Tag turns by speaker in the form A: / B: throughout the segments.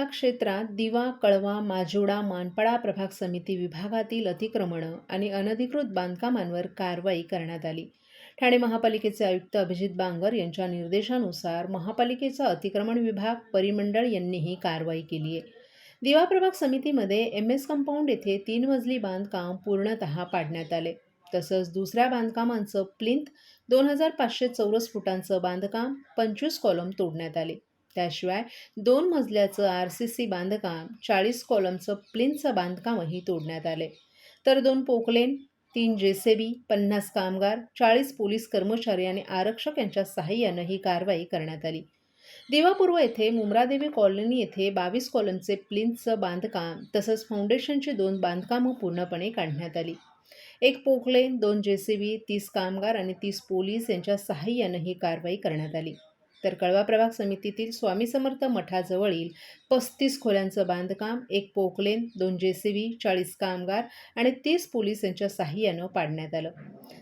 A: एका क्षेत्रात दिवा कळवा माजोडा मानपडा प्रभाग समिती विभागातील अतिक्रमणं आणि अनधिकृत बांधकामांवर कारवाई करण्यात आली. ठाणे महापालिकेचे आयुक्त अभिजित बांगर यांच्या निर्देशानुसार महापालिकेचा अतिक्रमण विभाग परिमंडळ यांनीही कारवाई केली आहे. दिवा प्रभाग समितीमध्ये एम एस कंपाऊंड येथे तीन मजली बांधकाम पूर्णतः पाडण्यात आले. तसंच दुसऱ्या बांधकामांचं प्लिंथ दोन हजार पाचशे चौरस फुटांचं बांधकाम पंचवीस कॉलम तोडण्यात आले. त्याशिवाय दोन मजल्याचं आर सी सी बांधकाम चाळीस कॉलमचं प्लिनचं बांधकामही तोडण्यात आले. तर दोन पोकलेन तीन जेसेबी पन्नास कामगार चाळीस पोलीस कर्मचारी आणि आरक्षक यांच्या सहाय्यानं ही कारवाई करण्यात आली. दिवापूर्व येथे मुमरादेवी कॉलनी येथे बावीस कॉलमचे प्लिंथचं बांधकाम तसंच फाउंडेशनची दोन बांधकामं पूर्णपणे काढण्यात आली. एक पोकलेन दोन जेसीबी तीस कामगार आणि तीस पोलीस यांच्या सहाय्यानं ही कारवाई करण्यात आली. तर कळवा प्रभाग समितीतील स्वामी समर्थ मठाजवळील पस्तीस खोल्यांचं बांधकाम एक पोकलेन दोन जेसीबी चाळीस कामगार आणि तीस पोलीस यांच्या सहाय्यानं पाडण्यात आलं.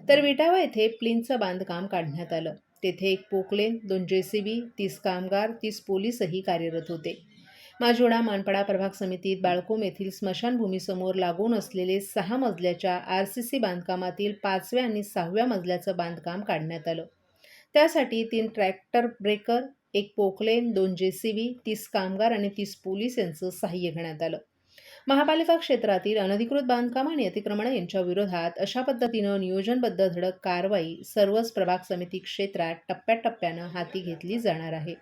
A: तर विटावा येथे प्लिनचं बांधकाम काढण्यात आलं. तेथे एक पोकलेन दोन जेसीबी तीस कामगार तीस पोलीसही कार्यरत होते. माजोडा मानपाडा प्रभाग समितीत बाळकोम येथील स्मशानभूमीसमोर लागून असलेले सहा मजल्याच्या आर सी सी बांधकामातील पाचव्या आणि सहाव्या मजल्याचं बांधकाम काढण्यात आलं. त्यासाठी तीन ट्रॅक्टर ब्रेकर एक पोकलेन दोन जे सी बी तीस कामगार आणि तीस पोलीस यांचं सहाय्य घेण्यात आलं. महापालिका क्षेत्रातील अनधिकृत बांधकाम आणि अतिक्रमण यांच्या विरोधात अशा पद्धतीनं नियोजनबद्ध धडक कारवाई सर्वच प्रभाग समिती क्षेत्रात टप्प्याटप्प्यानं हाती घेतली जाणार आहे.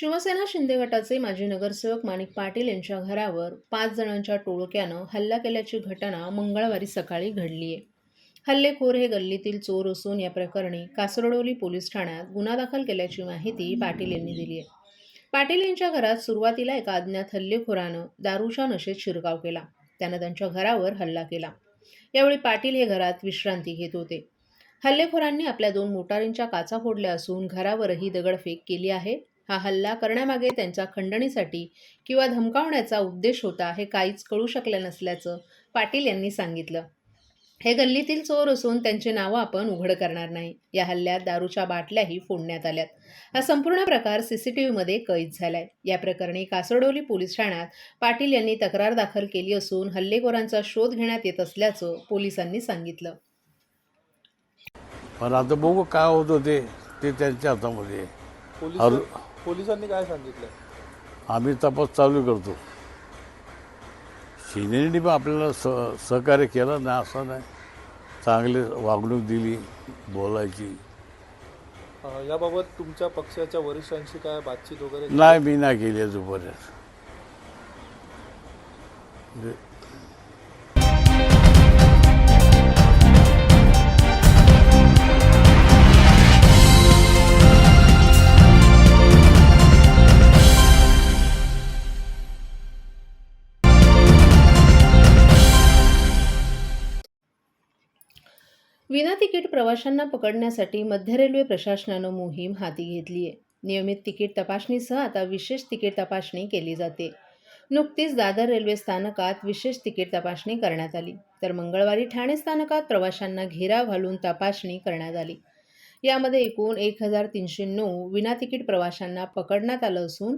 A: शिवसेना शिंदे गटाचे माजी नगरसेवक माणिक पाटील यांच्या घरावर पाच जणांच्या टोळक्यानं हल्ला केल्याची घटना मंगळवारी सकाळी घडली आहे हल्लेखोर हे गल्लीतील चोर असून या प्रकरणी कासरडोली पोलीस ठाण्यात गुन्हा दाखल केल्याची माहिती पाटील यांनी दिली आहे पाटील यांच्या घरात सुरुवातीला एका अज्ञात हल्लेखोरानं दारूच्या नशेत शिरकाव केला. त्यानं त्यांच्या घरावर हल्ला केला. यावेळी पाटील हे घरात विश्रांती घेत होते. हल्लेखोरांनी आपल्या दोन मोटारींच्या काचा फोडल्या असून घरावरही दगडफेक केली आहे. हा हल्ला करण्यामागे त्यांच्या खंडणीसाठी किंवा धमकावण्याचा उद्देश होता हे काहीच कळू शकलं नसल्याचं पाटील यांनी सांगितलं. हे गल्लीतील चोर असून त्यांची नावं आपण उघड करणार नाही. या हल्ल्यात दारूच्या बाटल्याही फोडण्यात आल्यात. हा संपूर्ण प्रकार सीसीटीव्हीमध्ये कैद झालाय. या प्रकरणी कासरडोली पोलीस ठाण्यात पाटील यांनी तक्रार दाखल केली असून हल्लेखोरांचा शोध घेण्यात येत असल्याचं पोलिसांनी सांगितलं.
B: पण आता बघू काय होतं ते ते त्यांच्या हातामध्ये
C: पोलिसांनी काय सांगितलं?
B: आम्ही तपास चालू करतो. शिनेने पण आपल्याला स सहकार्य केलं नाही असं नाही. चांगली वागणूक दिली बोलायची.
C: अं, याबाबत तुमच्या पक्षाच्या वरिष्ठांशी काय बातचीत वगैरे
B: नाही मी नाही केली अजूनपर्यंत.
A: प्रवाशांना पकडण्यासाठी मध्य रेल्वे प्रशासनानं मोहीम हाती घेतली आहे. नियमित तिकीट तपासणीसह आता विशेष तिकीट तपासणी केली जाते. नुकतीच दादर रेल्वे स्थानकात विशेष तिकीट तपासणी करण्यात आली. तर मंगळवारी ठाणे स्थानकात प्रवाशांना घेरा घालून तपासणी करण्यात आली. यामध्ये एकूण एक हजार तीनशे नऊ विना तिकीट प्रवाशांना पकडण्यात आलं असून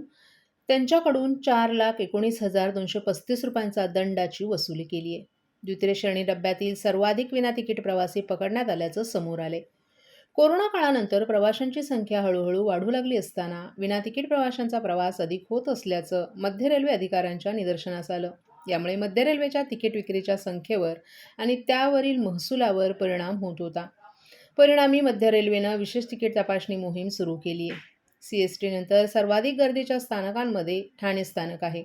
A: त्यांच्याकडून चार लाख एकोणीस हजार दोनशे पस्तीस रुपयांचा दंडाची वसुली केली आहे. द्वितीय श्रेणी डब्यातील सर्वाधिक विना तिकीट प्रवासी पकडण्यात आल्याचं समोर आले. कोरोना काळानंतर प्रवाशांची संख्या हळूहळू वाढू लागली असताना विना तिकीट प्रवाशांचा प्रवास अधिक होत असल्याचं मध्य रेल्वे अधिकाऱ्यांच्या निदर्शनास आलं. यामुळे मध्य रेल्वेच्या तिकीट विक्रीच्या संख्येवर आणि त्यावरील महसुलावर परिणाम होत होता. परिणामी मध्य रेल्वेनं विशेष तिकीट तपासणी मोहीम सुरू केली आहे सी एस टीनंतर सर्वाधिक गर्दीच्या स्थानकांमध्ये ठाणे स्थानक आहे.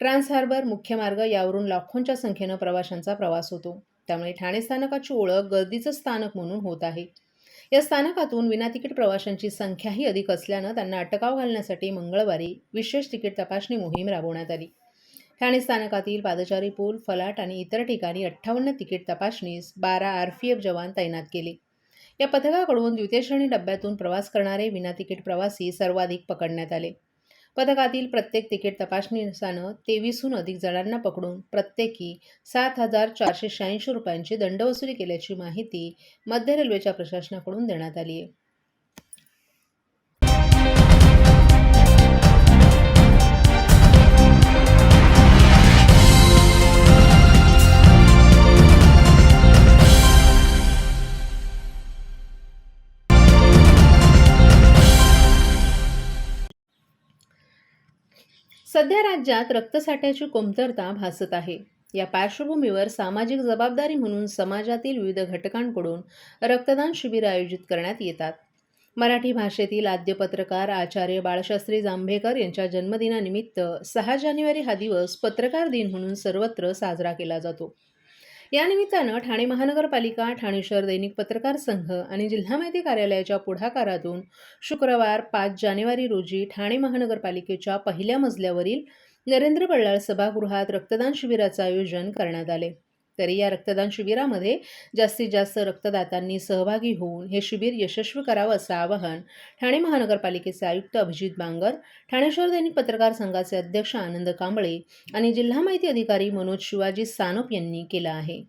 A: ट्रान्स हार्बर मुख्य मार्ग यावरून लाखोंच्या संख्येनं प्रवाशांचा प्रवास होतो. त्यामुळे ठाणे स्थानकाची ओळख गर्दीचं स्थानक म्हणून होत आहे. या स्थानकातून विनातिकीट प्रवाशांची संख्याही अधिक असल्यानं त्यांना अटकाव घालण्यासाठी मंगळवारी विशेष तिकीट तपासणी मोहीम राबवण्यात आली. ठाणे स्थानकातील पादचारी पूल फलाट आणि इतर ठिकाणी अठ्ठावन्न तिकीट तपासणीस बारा आर पी एफ जवान तैनात केले. या पथकाकडून द्वितीय श्रेणी डब्यातून प्रवास करणारे विनातिकीट प्रवासी सर्वाधिक पकडण्यात आले. पथकातील प्रत्येक तिकीट तपासणीसानं तेवीसहून अधिक जणांना पकडून प्रत्येकी सात हजार चारशे शहाऐंशी रुपयांची दंडवसुली केल्याची माहिती मध्य रेल्वेच्या प्रशासनाकडून देण्यात आली आहे सध्या राज्यात रक्तसाठ्याची कमतरता भासत आहे. या पार्श्वभूमीवर सामाजिक जबाबदारी म्हणून समाजातील विविध घटकांकडून रक्तदान शिबिर आयोजित करण्यात येतात. मराठी भाषेतील आद्य पत्रकार आचार्य बाळशास्त्री जांभेकर यांच्या जन्मदिनानिमित्त सहा जानेवारी हा दिवस पत्रकार दिन म्हणून सर्वत्र साजरा केला जातो. या निमित्तानं ठाणे महानगरपालिका ठाणे शहर दैनिक पत्रकार संघ आणि जिल्हा माहिती कार्यालयाच्या पुढाकारातून शुक्रवार पाच जानेवारी रोजी ठाणे महानगरपालिकेच्या पहिल्या मजल्यावरील नरेंद्र बल्लाळ सभागृहात रक्तदान शिबिराचं आयोजन करण्यात आले. तरी या रक्तदान शिबिरामध्ये जास्तीत जास्त रक्तदातांनी सहभागी होऊन हे शिबिर यशस्वी करावं असं आवाहन ठाणे महानगरपालिकेचे आयुक्त अभिजित बांगर ठाणे शहर दैनिक पत्रकार संघाचे अध्यक्ष आनंद कांबळे आणि जिल्हा माहिती अधिकारी मनोज शिवाजी सानप यांनी केलं आहे.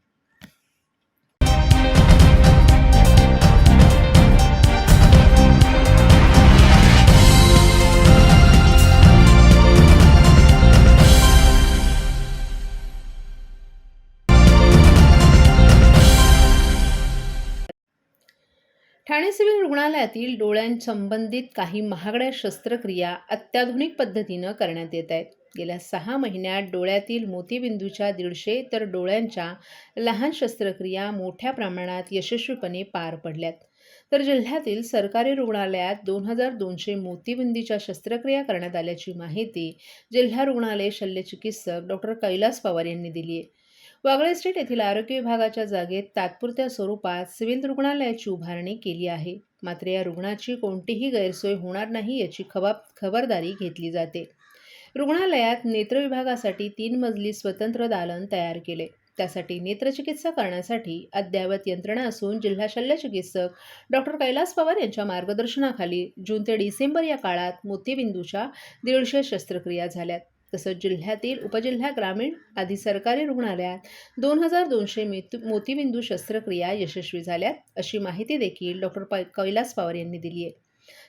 A: ठाणे सिव्हिल रुग्णालयातील डोळ्यांसंबंधित काही महागड्या शस्त्रक्रिया अत्याधुनिक पद्धतीनं करण्यात येत आहेत. गेल्या सहा महिन्यात डोळ्यातील मोतीबिंदूच्या दीडशे तर डोळ्यांच्या लहान शस्त्रक्रिया मोठ्या प्रमाणात यशस्वीपणे पार पडल्यात. तर जिल्ह्यातील सरकारी रुग्णालयात दोन हजार दोनशे मोतीबिंदीच्या शस्त्रक्रिया करण्यात आल्याची माहिती जिल्हा रुग्णालय शल्यचिकित्सक डॉक्टर कैलास पवार यांनी दिली आहे. वागळे स्टेट येथील आरोग्य विभागाच्या जागेत तात्पुरत्या स्वरूपात सिव्हिल रुग्णालयाची उभारणी केली आहे. मात्र या रुग्णाची कोणतीही गैरसोय होणार नाही याची खबा खबरदारी घेतली जाते. रुग्णालयात नेत्र विभागासाठी तीन मजली स्वतंत्र दालन तयार केले. त्यासाठी नेत्रचिकित्सा करण्यासाठी अद्ययावत यंत्रणा असून जिल्हा शल्यचिकित्सक डॉक्टर कैलास पवार यांच्या मार्गदर्शनाखाली जून ते डिसेंबर या काळात मोतीबिंदूच्या दीडशे शस्त्रक्रिया झाल्यात. तसंच जिल्ह्यातील उपजिल्हा ग्रामीण आदी सरकारी रुग्णालयात दोन हजार दोनशे मेतू मोतीबिंदू शस्त्रक्रिया यशस्वी झाल्यात अशी माहिती देखील डॉक्टर प कैलास पवार यांनी दिली आहे.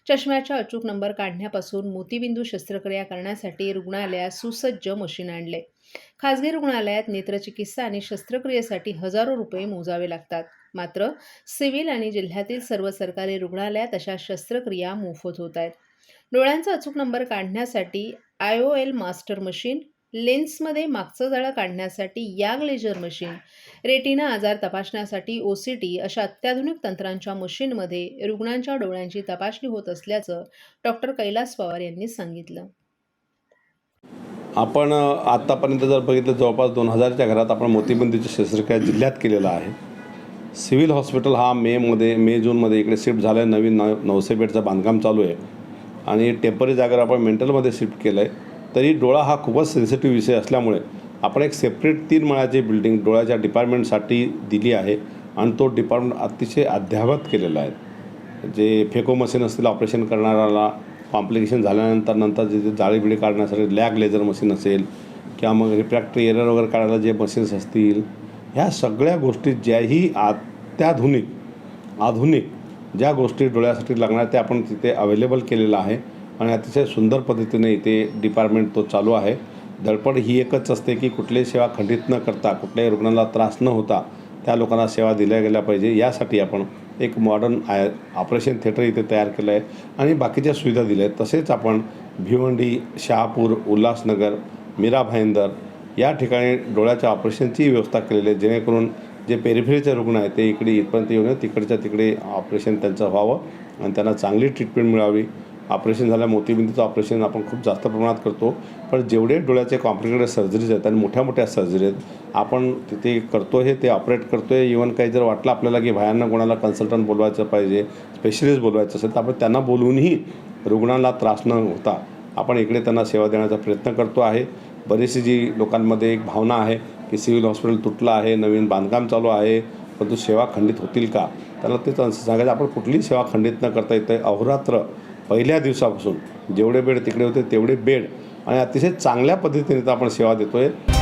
A: चष्म्याच्या अचूक नंबर काढण्यापासून मोतीबिंदू शस्त्रक्रिया करण्यासाठी रुग्णालयात सुसज्ज मशीन आणले. खाजगी रुग्णालयात नेत्रचिकित्सा आणि शस्त्रक्रियेसाठी हजारो रुपये मोजावे लागतात. मात्र सिव्हिल आणि जिल्ह्यातील सर्व सरकारी रुग्णालयात अशा शस्त्रक्रिया मोफत होत आहेत. डोळ्यांचा अचूक नंबर काढण्यासाठी I O L master machine लेन्समध्ये मागचं जळं काढण्यासाठी याग लेजर मशीन रेटिना आजार तपासण्यासाठी ओ सी टी अशा अत्याधुनिक तंत्रांच्या मशीनमध्ये रुग्णांच्या डोळ्यांची तपासणी होत असल्याचं डॉक्टर कैलास पवार यांनी सांगितलं.
D: आपण आत्तापर्यंत जर बघितलं जवळपास दोन हजारच्या घरात आपण मोतीबिंदूची शस्त्रक्रिया जिल्ह्यात केलेला आहे सिव्हिल हॉस्पिटल हा मेमध्ये मे जूनमध्ये इकडे शिफ्ट झालं आहे नवीन नव नऊशे बेडचं बांधकाम चालू आहे. आणि टेंपररी जागेवर आपण मेंटलमध्ये शिफ्ट केलं आहे तरी डोळा हा खूपच सेन्सिटिव्ह विषय असल्यामुळे आपण एक सेपरेट तीन माळाची बिल्डिंग डोळ्याच्या डिपार्टमेंटसाठी दिली आहे आणि तो डिपार्टमेंट अतिशय अद्ययावत केलेला आहे. जे फेको मशीन असतील ऑपरेशन करणाऱ्याला कॉम्प्लिकेशन झाल्यानंतर नंतर जे जाळी बिळी काढण्यासाठी लॅग लेझर मशीन असेल किंवा मग रिफ्रॅक्टरी एरर वगैरे काढायला जे मशीन्स असतील ह्या सगळ्या गोष्टी ज्याही अत्याधुनिक आधुनिक ज्या गोष्टी डोळ्यासाठी लागणार त्या आपण तिथे अवेलेबल केलेलं आहे. आणि अतिशय सुंदर पद्धतीने इथे डिपार्टमेंट तो चालू आहे. धडपड ही एकच असते की कुठलीही सेवा खंडित न करता कुठल्याही रुग्णाला त्रास न होता त्या लोकांना सेवा दिल्या गेल्या पाहिजे. यासाठी आपण एक मॉडर्न आय ऑपरेशन थिएटर इथे तयार केलं आहे. आणि बाकीच्या सुविधा दिल्या आहेत. तसेच आपण भिवंडी शहापूर उल्हासनगर मीरा भाईंदर या ठिकाणी डोळ्याच्या ऑपरेशनची व्यवस्था केलेली आहे. जेणेकरून जे पेरिफेरीचे रुग्ण आहेत ते इकडे इथपर्यंत येऊन तिकडच्या तिकडे ऑपरेशन त्यांचं व्हावं आणि त्यांना चांगली ट्रीटमेंट मिळावी. ऑपरेशन झाल्या मोतीबिंदूचं ऑपरेशन आपण खूप जास्त प्रमाणात करतो. पण जेवढे डोळ्याचे कॉम्प्लिकेटेड सर्जरीज आहेत आणि मोठ्या मोठ्या सर्जरी आहेत आपण तिथे करतो आहे ते ऑपरेट करतो आहे इवन काही जर वाटलं आपल्याला की भयांना कोणाला कन्सल्टंट बोलवायचं पाहिजे स्पेशलिस्ट बोलवायचं असेल तर आपण त्यांना बोलवूनही रुग्णाला त्रास न होता आपण इकडे त्यांना सेवा देण्याचा प्रयत्न करतो आहे. बरीचशी जी लोकांमध्ये एक भावना आहे की सिव्हिल हॉस्पिटल तुटलं आहे नवीन बांधकाम चालू आहे परंतु सेवा खंडित होतील का? त्याला तेच सांगायचं आपण कुठलीही सेवा खंडित न करता येते अहोरात्र पहिल्या दिवसापासून जेवढे बेड तिकडे होते तेवढे बेड आणि अतिशय चांगल्या पद्धतीने तर आपण सेवा देतो आहे